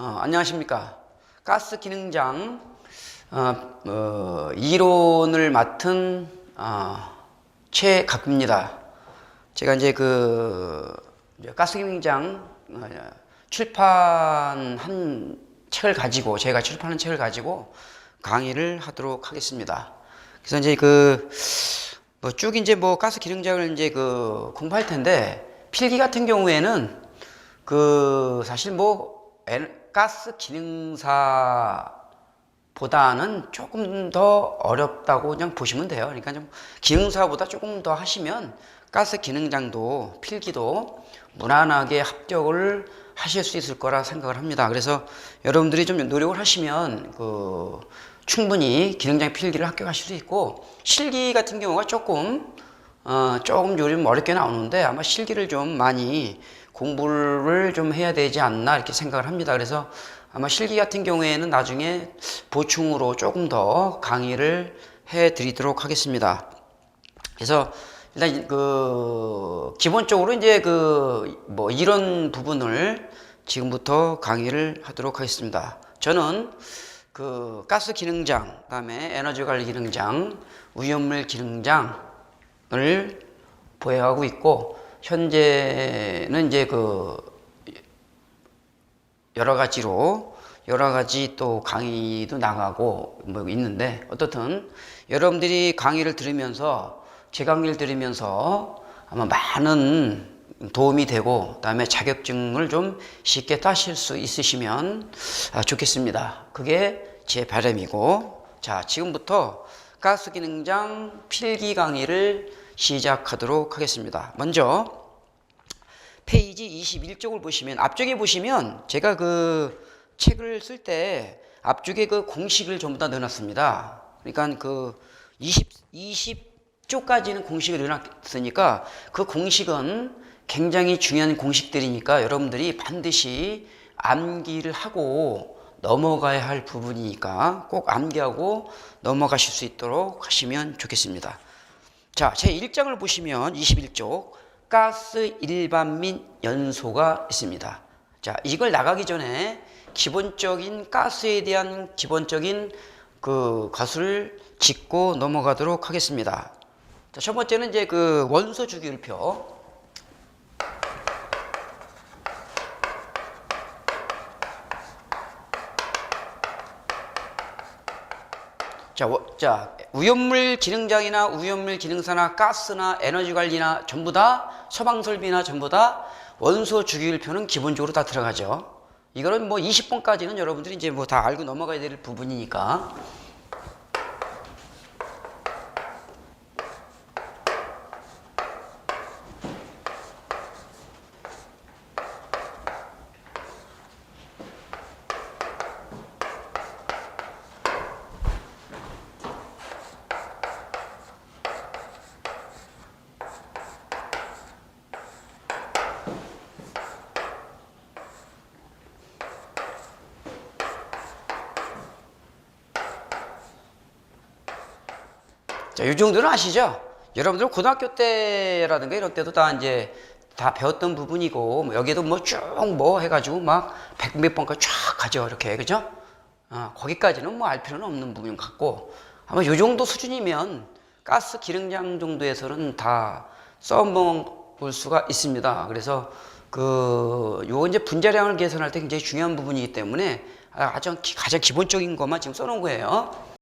어, 안녕하십니까. 가스 기능장 어, 어, 이론을 맡은 어, 최갑입니다. 제가 이제 그 가스 기능장 어, 출판한 책을 가지고 제가 출판한 책을 가지고 강의를 하도록 하겠습니다. 그래서 이제 그 뭐 쭉 이제 뭐 가스 기능장을 이제 그 공부할 텐데 필기 같은 경우에는 그 사실 뭐 에- 가스 기능사보다는 조금 더 어렵다고 그냥 보시면 돼요. 그러니까 좀 기능사보다 조금 더 하시면 가스 기능장도 필기도 무난하게 합격을 하실 수 있을 거라 생각을 합니다. 그래서 여러분들이 좀 노력을 하시면 그 충분히 기능장 필기를 합격하실 수 있고 실기 같은 경우가 조금 어, 조금 요즘 어렵게 나오는데 아마 실기를 좀 많이 공부를 좀 해야 되지 않나 이렇게 생각을 합니다. 그래서 아마 실기 같은 경우에는 나중에 보충으로 조금 더 강의를 해 드리도록 하겠습니다. 그래서 일단 그 기본적으로 이제 그 뭐 이런 부분을 지금부터 강의를 하도록 하겠습니다. 저는 그 가스 기능장, 그다음에 에너지 관리 기능장, 위험물 기능장을 보유하고 있고 현재는 이제 그 여러 가지로 여러 가지 또 강의도 나가고 뭐 있는데 어떻든 여러분들이 강의를 들으면서 제 강의를 들으면서 아마 많은 도움이 되고 그다음에 자격증을 좀 쉽게 따실 수 있으시면 아, 좋겠습니다. 그게 제 바람이고 자 지금부터 가스 기능장 필기 강의를 시작하도록 하겠습니다. 먼저 페이지 21쪽을 보시면 앞쪽에 보시면 제가 그 책을 쓸 때 앞쪽에 그 공식을 전부 다 넣어놨습니다. 그러니까 그 20, 20쪽까지는 공식을 넣어놨으니까 그 공식은 굉장히 중요한 공식들이니까 여러분들이 반드시 암기를 하고 넘어가야 할 부분이니까 꼭 암기하고 넘어가실 수 있도록 하시면 좋겠습니다. 자, 제 1장을 보시면 21쪽 가스 일반 및 연소가 있습니다. 자, 이걸 나가기 전에 기본적인 가스에 대한 기본적인 그 것을 짚고 넘어가도록 하겠습니다. 자, 첫 번째는 이제 그 원소 주기율표. 자, 워- 자, 우연물 기능장이나 우연물 기능사나 가스나 에너지 관리나 전부 다 소방 설비나 전부 다 원소 주기율표는 기본적으로 다 들어가죠. 이거는 뭐 20번까지는 여러분들이 이제 뭐 다 알고 넘어가야 될 부분이니까. 자, 이 정도는 아시죠? 여러분들 고등학교 때라든가 이럴 때도 다 이제 다 배웠던 부분이고 뭐 여기도 뭐쭉뭐 해가지고 막 백 몇 번까지 쫙 가죠 이렇게 그죠? 어, 거기까지는 뭐 알 필요는 없는 부분 같고 아마 이 정도 수준이면 가스 기능장 정도에서는 다 써먹을 수가 있습니다. 그래서 그 요 이제 분자량을 계산할 때 굉장히 중요한 부분이기 때문에 아, 기- 가장 기본적인 것만 지금 써놓은 거예요.